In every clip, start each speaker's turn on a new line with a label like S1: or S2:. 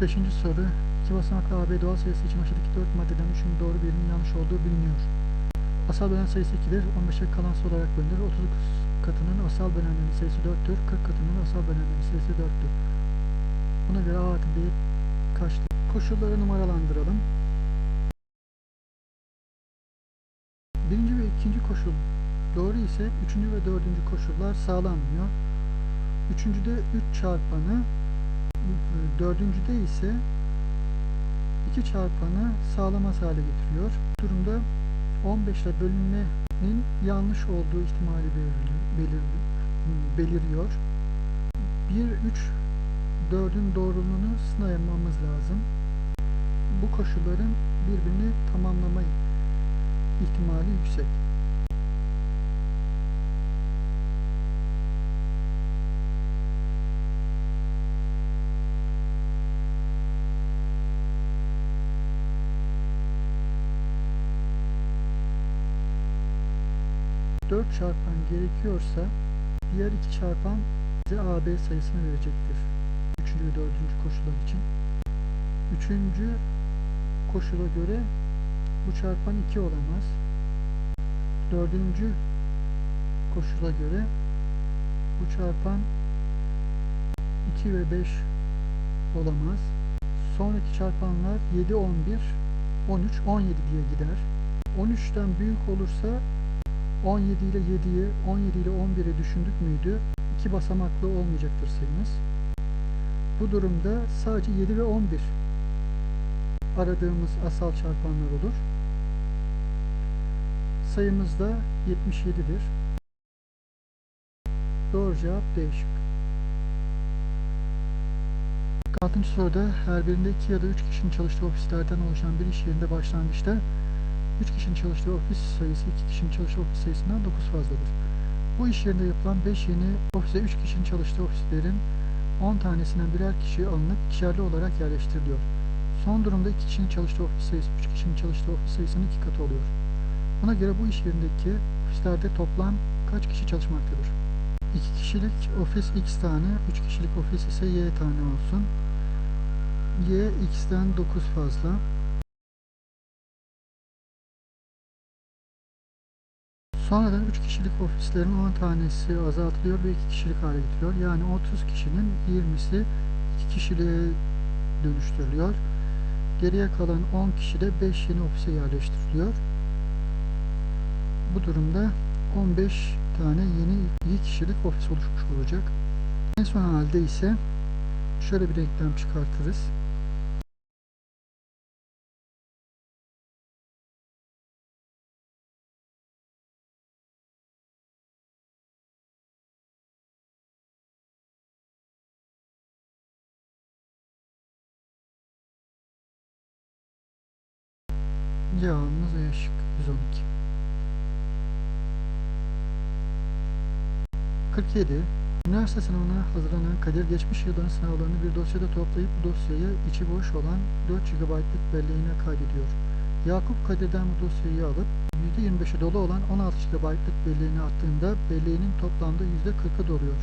S1: Beşinci soru. İki basamaklı AB doğal sayısı için aşağıdaki dört maddeden üçünün doğru birinin yanlış olduğu biliniyor. Asal bölen sayısı 2'dir. 15'e kalansı olarak bölünür. 30 katının asal bölenlerin sayısı 4'tür. 40 katının asal bölenlerin sayısı 4'tür. Buna göre A artı B? Koşulları numaralandıralım. Birinci ve ikinci koşul doğru ise üçüncü ve dördüncü koşullar sağlanmıyor. Üçüncüde 3 çarpanı, dördüncüde ise 2 çarpanı sağlamaz hale getiriyor. Bu durumda 15 ile bölünmenin yanlış olduğu ihtimali belir- beliriyor. 1, 3, 4'ün doğruluğunu sınayamamız lazım. Bu koşulların birbirini tamamlama ihtimali yüksek. Çarpan gerekiyorsa diğer iki çarpan bize AB sayısını verecektir. Üçüncü ve dördüncü koşullar için. Üçüncü koşula göre bu çarpan 2 olamaz. Dördüncü koşula göre bu çarpan 2 ve 5 olamaz. Sonraki çarpanlar 7, 11, 13, 17 diye gider. 13'ten büyük olursa 17 ile 7'yi, 17 ile 11'i düşündük müydü? İki basamaklı olmayacaktır sayımız. Bu durumda sadece 7 ve 11 aradığımız asal çarpanlar olur. Sayımız da 77'dir. Doğru cevap D şıkkı. 6. soruda her birinde 2 ya da 3 kişinin çalıştığı ofislerden oluşan bir iş yerinde başlangıçta 3 kişinin çalıştığı ofis sayısı 2 kişinin çalıştığı ofis sayısından 9 fazladır. Bu iş yerinde yapılan 5 yeni ofise 3 kişinin çalıştığı ofislerin 10 tanesinden birer kişi alınıp ikişerli olarak yerleştiriliyor. Son durumda 2 kişinin çalıştığı ofis sayısı 3 kişinin çalıştığı ofis sayısının 2 katı oluyor. Buna göre bu iş yerindeki ofislerde toplam kaç kişi çalışmaktadır? 2 kişilik ofis x tane, 3 kişilik ofis ise y tane olsun. y x'ten 9 fazla. Sonradan 3 kişilik ofislerin 10 tanesi azaltılıyor ve 2 kişilik hale getiriyor. Yani 30 kişinin 20'si 2 kişiliğe dönüştürülüyor. Geriye kalan 10 kişi de 5 yeni ofise yerleştiriliyor. Bu durumda 15 tane yeni 2 kişilik ofis oluşmuş olacak. En son halde ise şöyle bir denklem çıkartırız. Cevabımız E şıkkı 112. 47. Üniversite sınavına hazırlanan Kadir geçmiş yılların sınavlarını bir dosyada toplayıp bu dosyayı içi boş olan 4 GB'lık belleğine kaydediyor. Yakup Kadir'den bu dosyayı alıp %25'i dolu olan 16 GB'lık belleğine attığında belleğinin toplamda %40'ı doluyor.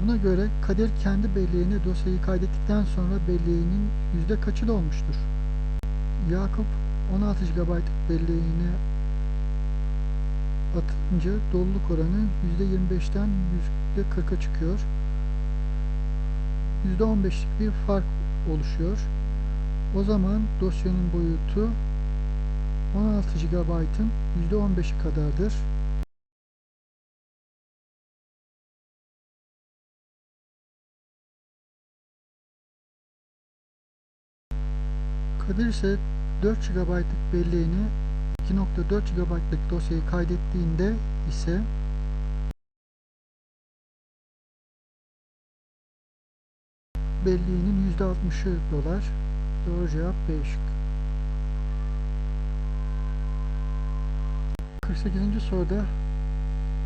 S1: Buna göre Kadir kendi belleğine dosyayı kaydettikten sonra belleğinin yüzde kaçı dolmuştur? Yakup 16 GB'lık belleğine atınca doluluk oranı %25'ten %40'a çıkıyor. %15'lik bir fark oluşuyor. O zaman dosyanın boyutu 16 GB'ın %15'i kadardır. Kadir ise 4 GB'lık belleğini 2.4 GB'lık dosyayı kaydettiğinde ise belleğinin %60'ı dolar. Doğru cevap B şıkkı. 48. soruda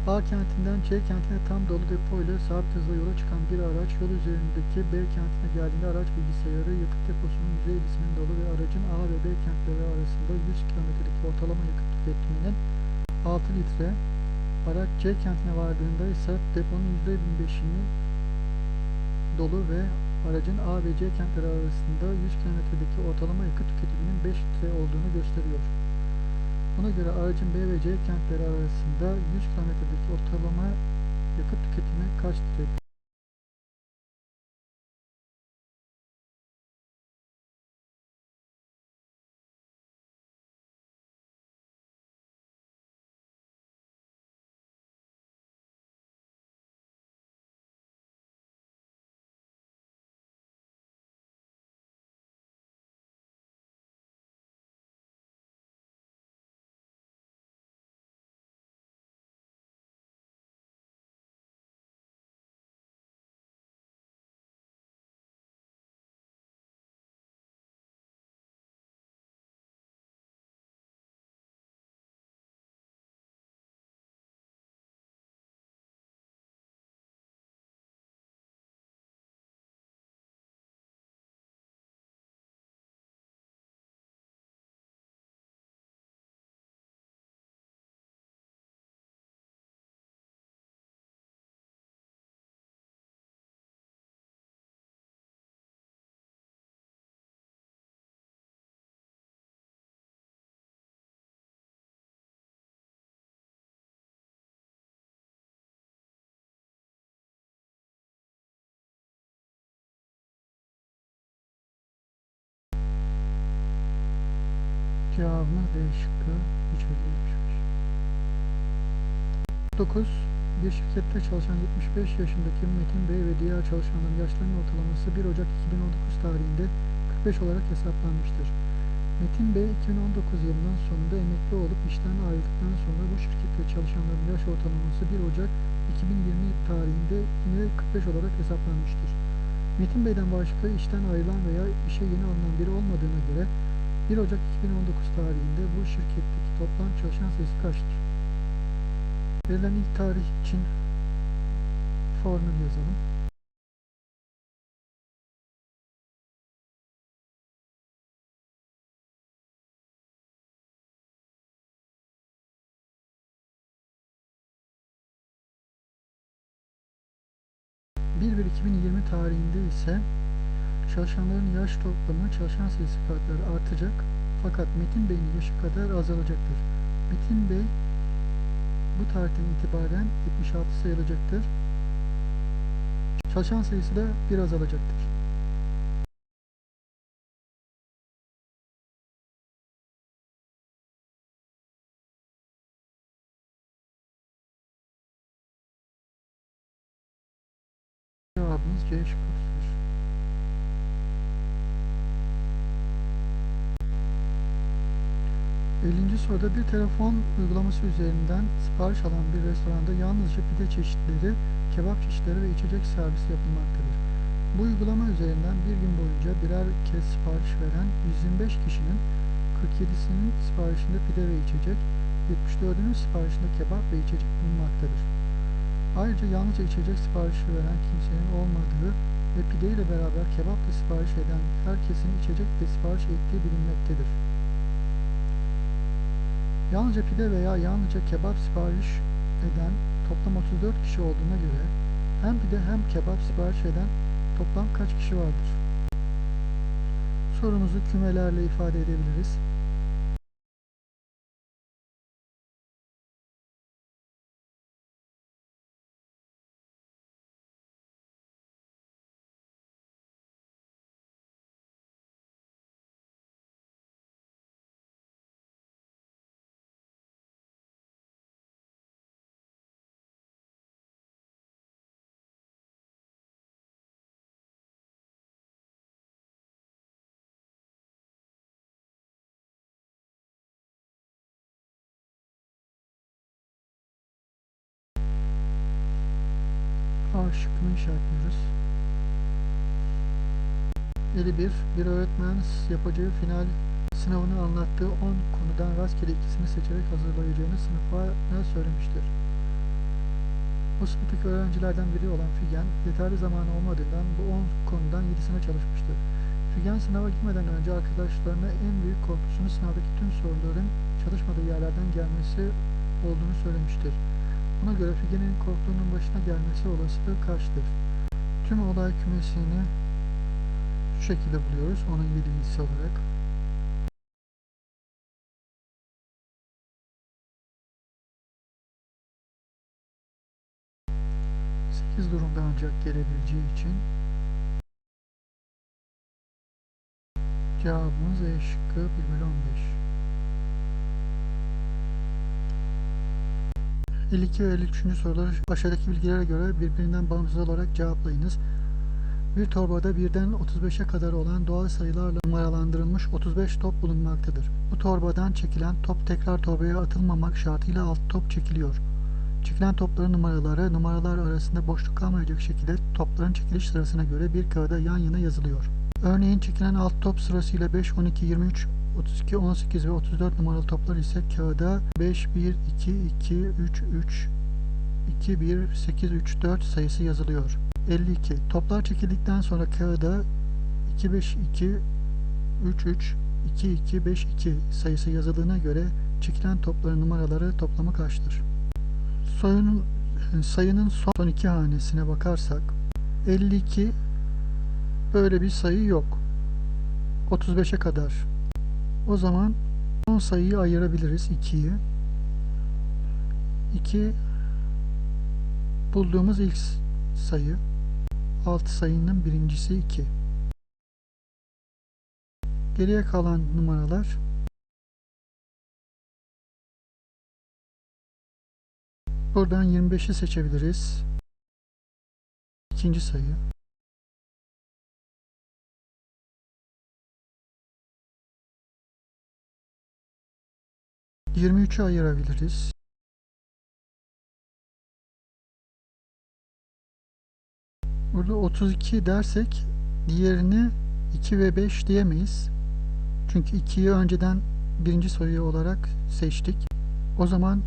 S1: A kentinden C kentine tam dolu depoyla sabit hızla yola çıkan bir araç yol üzerindeki B kentine geldiğinde araç bilgisayarı yakıt deposunun %50'sinin dolu ve aracın A ve B kentleri arasında 100 kilometrelik ortalama yakıt tüketiminin 6 litre, araç C kentine vardığında ise deponun %25'ini dolu ve aracın A ve C kentleri arasında 100 kilometredeki ortalama yakıt tüketiminin 5 litre olduğunu gösteriyor. Buna göre aracın B ve C kentleri arasında 100 kilometredeki ortalama yakıt tüketimi kaç Cevabımız D şıkkı 375. 9. Bir şirkette çalışan 75 yaşındaki Metin Bey ve diğer çalışanların yaşlarının ortalaması 1 Ocak 2019 tarihinde 45 olarak hesaplanmıştır. Metin Bey 2019 yılının sonunda emekli olup işten ayrıldıktan sonra bu şirkette çalışanların yaş ortalaması 1 Ocak 2020 tarihinde yine 45 olarak hesaplanmıştır. Metin Bey'den başka işten ayrılan veya işe yeni alınan biri olmadığına göre 1 Ocak 2019 tarihinde bu şirketteki toplam çalışan sayısı kaçtır? Verilen ilk tarih için formül yazalım. Bir bir 2020 tarihinde ise çalışanların yaş toplamı çalışan sayısı kadar artacak fakat Metin Bey'in yaşı kadar azalacaktır. Metin Bey bu tarihten itibaren 76 sayılacaktır. Çalışan sayısı da bir azalacaktır. Cevabımız C şıkkıdır. 50. soruda bir telefon uygulaması üzerinden sipariş alan bir restoranda yalnızca pide çeşitleri, kebap çeşitleri ve içecek servisi yapılmaktadır. Bu uygulama üzerinden bir gün boyunca birer kez sipariş veren 125 kişinin 47'sinin siparişinde pide ve içecek, 74'ünün siparişinde kebap ve içecek bulunmaktadır. Ayrıca yalnızca içecek siparişi veren kimsenin olmadığı ve pide ile beraber kebap da sipariş eden herkesin içecek de sipariş ettiği bilinmektedir. Yalnızca pide veya yalnızca kebap sipariş eden toplam 34 kişi olduğuna göre hem pide hem kebap sipariş eden toplam kaç kişi vardır? Sorumuzu kümelerle ifade edebiliriz. A şıkkını işaretliyoruz. 51. Bir öğretmen yapacağı final sınavını anlattığı 10 konudan rastgele ikisini seçerek hazırlayacağını sınıfa ne söylemiştir? O sınıftaki öğrencilerden biri olan Figen, yeterli zamanı olmadığından bu 10 konudan 7'sine çalışmıştır. Figen sınava girmeden önce arkadaşlarına en büyük korkusunun sınavdaki tüm soruların çalışmadığı yerlerden gelmesi olduğunu söylemiştir. Buna göre Figen'in korktuğunun başına gelmesi olasılığı kaçtır? Tüm olay kümesini şu şekilde buluyoruz onun birincisi olarak. Sekiz durumda ancak gelebileceği için cevabımız E şıkkı 1 bölü 15. 52 ve 53. soruları aşağıdaki bilgilere göre birbirinden bağımsız olarak cevaplayınız. Bir torbada birden 35'e kadar olan doğal sayılarla numaralandırılmış 35 top bulunmaktadır. Bu torbadan çekilen top tekrar torbaya atılmamak şartıyla alt top çekiliyor. Çekilen topların numaraları numaralar arasında boşluk kalmayacak şekilde topların çekiliş sırasına göre bir kağıda yan yana yazılıyor. Örneğin çekilen alt top sırasıyla 5, 12, 23, 32, 18 ve 34 numaralı toplar ise kağıda 5, 1, 2, 2, 3, 3, 2, 1, 8, 3, 4 sayısı yazılıyor. 52. Toplar çekildikten sonra kağıda 2, 5, 2, 3, 3, 2, 2, 5, 2 sayısı yazıldığına göre çekilen topların numaraları toplamı kaçtır? Soyunun, sayının son iki hanesine bakarsak 52 böyle bir sayı yok. 35'e kadar. O zaman son sayıyı ayırabiliriz 2'yi. 2 bulduğumuz ilk sayı. Alt sayının birincisi 2. Geriye kalan numaralar Buradan 25'i seçebiliriz. İkinci sayı. Yirmi üçü ayırabiliriz. Burada 32 dersek diğerini 2 ve 5 diyemeyiz. Çünkü 2'yi önceden birinci sayı olarak seçtik. O zaman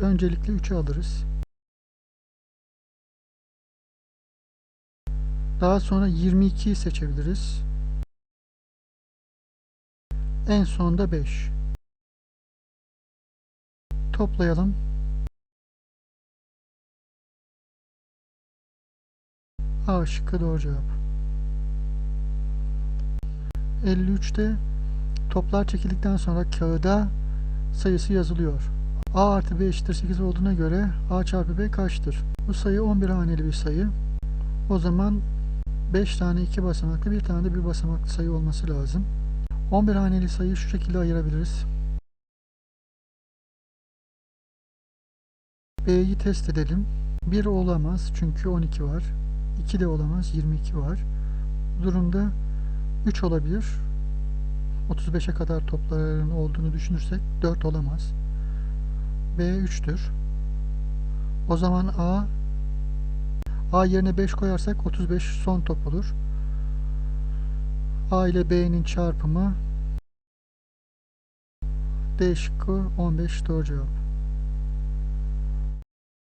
S1: öncelikle 3'ü alırız. Daha sonra 22'yi seçebiliriz. En sonda 5. Toplayalım. A şıkkı doğru cevap. 53'te toplar çekildikten sonra kağıda sayısı yazılıyor. A artı B eşittir 8 olduğuna göre A çarpı B kaçtır? Bu sayı 11 haneli bir sayı. O zaman 5 tane 2 basamaklı bir tane de bir basamaklı sayı olması lazım. 11 haneli sayıyı şu şekilde ayırabiliriz. B'yi test edelim. 1 olamaz çünkü 12 var. 2 de olamaz 22 var. Bu durumda 3 olabilir. 35'e kadar topların olduğunu düşünürsek 4 olamaz. B 3'tür. O zaman A A yerine 5 koyarsak 35 son top olur. A ile B'nin çarpımı D şıkkı 15 doğru cevap.